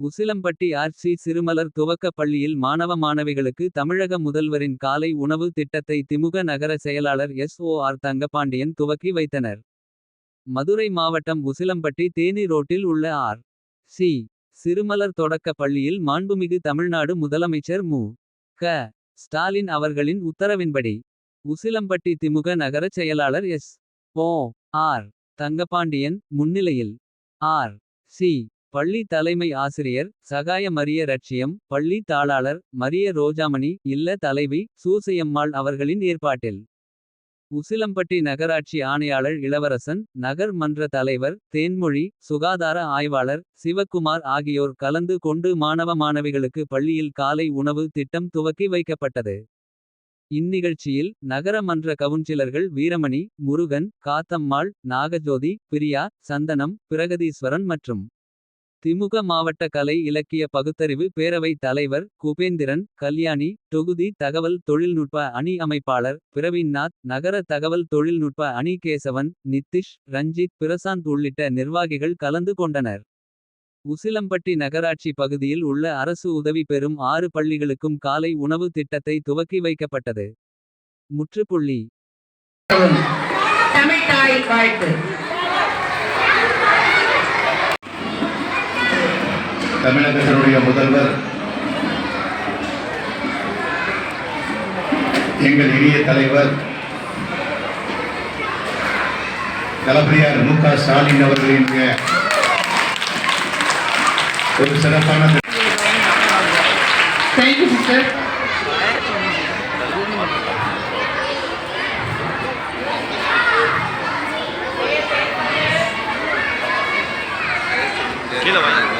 Usilampatti RC சிறுமலர் துவக்கப் பள்ளியில் மாணவ மாணவிகளுக்கு தமிழக முதல்வரின் காலை உணவு திட்டத்தை திமுக நகர செயலாளர் எஸ் ஓ ஆர் தங்கபாண்டியன் துவக்கி வைத்தனர். மதுரை மாவட்டம் உசிலம்பட்டி தேனி ரோட்டில் உள்ள ஆர். சி. சிறுமலர் தொடக்கப் பள்ளியில் மாண்புமிகு தமிழ்நாடு முதலமைச்சர் மு. க. ஸ்டாலின் அவர்களின் உத்தரவின்படி. உசிலம்பட்டி திமுக நகரச் செயலாளர் எஸ். ஓ. ஆர். தங்கபாண்டியன் முன்னிலையில். ஆர். சி. பள்ளி தலைமை ஆசிரியர் சகாய மரிய ரட்சியம் பள்ளி தாளாளர் மரிய ரோஜாமணி இல்ல தலைவி சூசையம்மாள் அவர்களின் ஏற்பாட்டில். உசிலம்பட்டி நகராட்சி ஆணையாளர் இளவரசன் நகர் மன்ற தலைவர் தேன்மொழி சுகாதார ஆய்வாளர் சிவக்குமார் ஆகியோர் கலந்து கொண்டு மாணவ மாணவிகளுக்கு பள்ளியில் காலை உணவு திட்டம் துவக்கி வைக்கப்பட்டது. இந்நிகழ்ச்சியில் நகர மன்ற கவுன்சிலர்கள் வீரமணி முருகன் காத்தம்மாள் நாகஜோதி பிரியா சந்தனம் பிரகதீஸ்வரன் மற்றும். திமுக மாவட்ட கலை இலக்கிய பகுத்தறிவு பேரவை தலைவர் குபேந்திரன் கல்யாணி தொகுதி தகவல் தொழில்நுட்ப அணி அமைப்பாளர் பிரவீன்நாத் நகர தகவல் தொழில்நுட்ப அணி கேசவன் நித்திஷ் ரஞ்சித் பிரசாந்த் உள்ளிட்ட நிர்வாகிகள் கலந்து கொண்டனர். உசிலம்பட்டி நகராட்சி பகுதியில் உள்ள அரசு உதவி பெறும் ஆறு பள்ளிகளுக்கும் காலை உணவு திட்டத்தை துவக்கி வைக்கப்பட்டது. முற்றுப்புள்ளி தமிழகத்தினுடைய முதல்வர் எங்கள் இனிய தலைவர் தளபதியார் மு க ஸ்டாலின் அவர்களின் ஒரு சிறப்பான கீழே வாங்க.